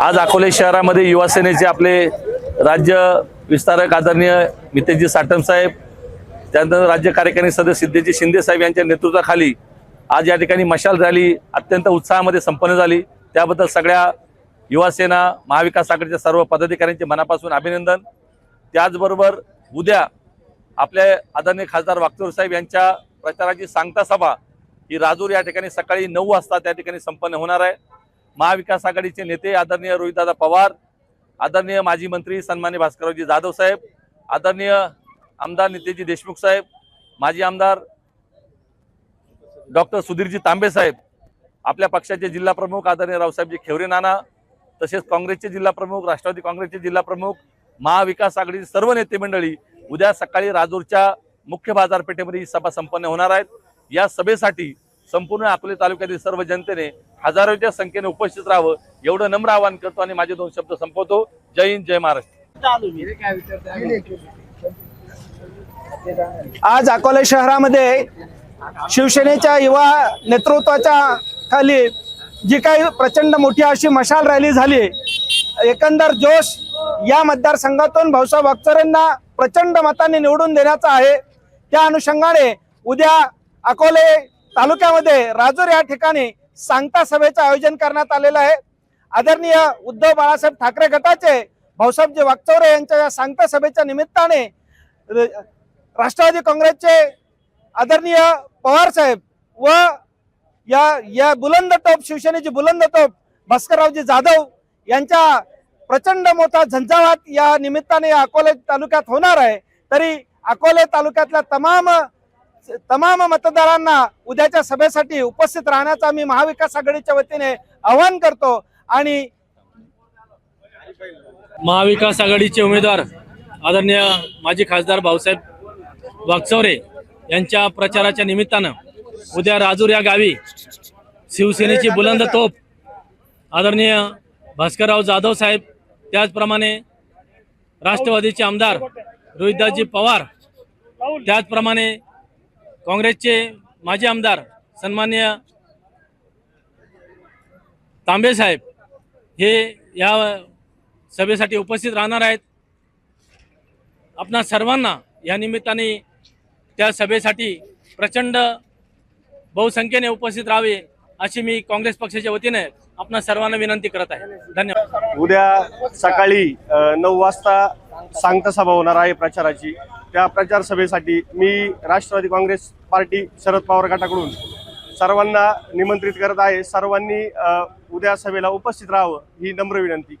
आज अकोले शहरामध्ये युवासेनेचे आपले राज्य विस्तारक आदरणीय मितेशजी साटम साहेब त्यानंतर राज्य कार्यकारिणी सदस्य सिद्धेजी शिंदे साहेब यांच्या नेतृत्वाखाली आज या ठिकाणी मशाल रॅली अत्यंत उत्साहामध्ये संपन्न झाली. त्याबद्दल सगळ्या युवासेना महाविकास आघाडीच्या सर्व पदाधिकाऱ्यांचे मनापासून अभिनंदन. त्याचबरोबर उद्या आपले आदरणीय खासदार वाक्तूर साहेब यांच्या प्रचाराची सांगता सभा ही राजूर या ठिकाणी सकाळी नऊ वाजता त्या ठिकाणी संपन्न होणार आहे. महाविकास आघाडीचे नेते आदरणीय रोहितदादा पवार आदरणीय माजी मंत्री सन्मान्य भास्कररावजी जाधव साहेब आदरणीय आमदार नितेजी देशमुख साहेब माजी आमदार डॉक्टर सुधीरजी तांबे साहेब आपल्या पक्षाचे जिल्हा प्रमुख आदरणीय रावसाहेबजी खेवरे नाना तसेच काँग्रेसचे जिल्हा प्रमुख राष्ट्रवादी काँग्रेसचे जिल्हा प्रमुख महाविकास आघाडीचे सर्व नेते मंडळी उद्या सकाळी राजूरच्या मुख्य बाजारपेठेमध्ये ही सभा संपन्न होणार आहेत या सभेसाठी संपूर्ण अकोले तालुक्यातील सर्व जनतेने हजारोच्या संख्येने उपस्थित राहावं एवढं नम्र आवाहन करतो आणि माझे दोन शब्द संपवतो. जय हिंद जय महाराष्ट्र. आज अकोले शहरामध्ये शिवसेनेच्या युवा नेतृत्वाच्या खाली जी काही प्रचंड मोठी अशी मशाल रॅली झाली एकंदर जोश या मतदारसंघातून भाऊसाहेब अख्तरेंना प्रचंड मताने निवडून देण्याचा आहे. त्या अनुषंगाने उद्या अकोले तालुक्यामध्ये राजूर या ठिकाणी सांगता सभेचं आयोजन करण्यात आलेलं आहे. आदरणीय उद्धव बाळासाहेब ठाकरे गटाचे भाऊसाहेबजी वागचौरे यांच्या या सांगता सभेच्या निमित्ताने राष्ट्रवादी काँग्रेसचे आदरणीय पवार साहेब व या या बुलंद टोप शिवसेनेची बुलंद टोप भास्कररावजी जाधव यांच्या प्रचंड मोठा झंझावात या निमित्ताने या अकोले तालुक्यात होणार आहे. तरी अकोले तालुक्यातल्या तमाम तमाम मतदारांना उद्याच्या सभेसाठी उपस्थित राहण्याचं आम्ही महाविकास आघाडीच्या वतीने आवाहन करतो आणि महाविकास आघाडीचे उमेदवार आदरणीय माजी खासदार भाऊसाहेब वागचौरे यांच्या प्रचाराच्या निमित्तानं उद्या राजूर या गावी शिवसेनेची बुलंद तोप आदरणीय भास्करराव जाधव साहेब त्याचप्रमाणे राष्ट्रवादीचे आमदार रोहितदासजी पवार त्याचप्रमाणे काँग्रेसचे माजी आमदार सन्मान्य तांबे साहेब हे या सभेसाठी उपस्थित राहणार आहेत. आपणा सर्वांना या निमित्ताने त्या सभेसाठी प्रचंड बहुसंख्येने उपस्थित राहावे अशी मी काँग्रेस पक्षाच्या वतीने आपणा सर्वांना विनंती करत आहे. धन्यवाद. उद्या सकाळी नऊ वाजता सांगता सभा होणार आहे प्रचाराची. त्या प्रचार सभेसाठी मी राष्ट्रवादी काँग्रेस पार्टी शरद पवार गटाकडून सर्वांना निमंत्रित करत आहे. सर्वांनी उद्या सभेला उपस्थित राहावं ही नम्र विनंती.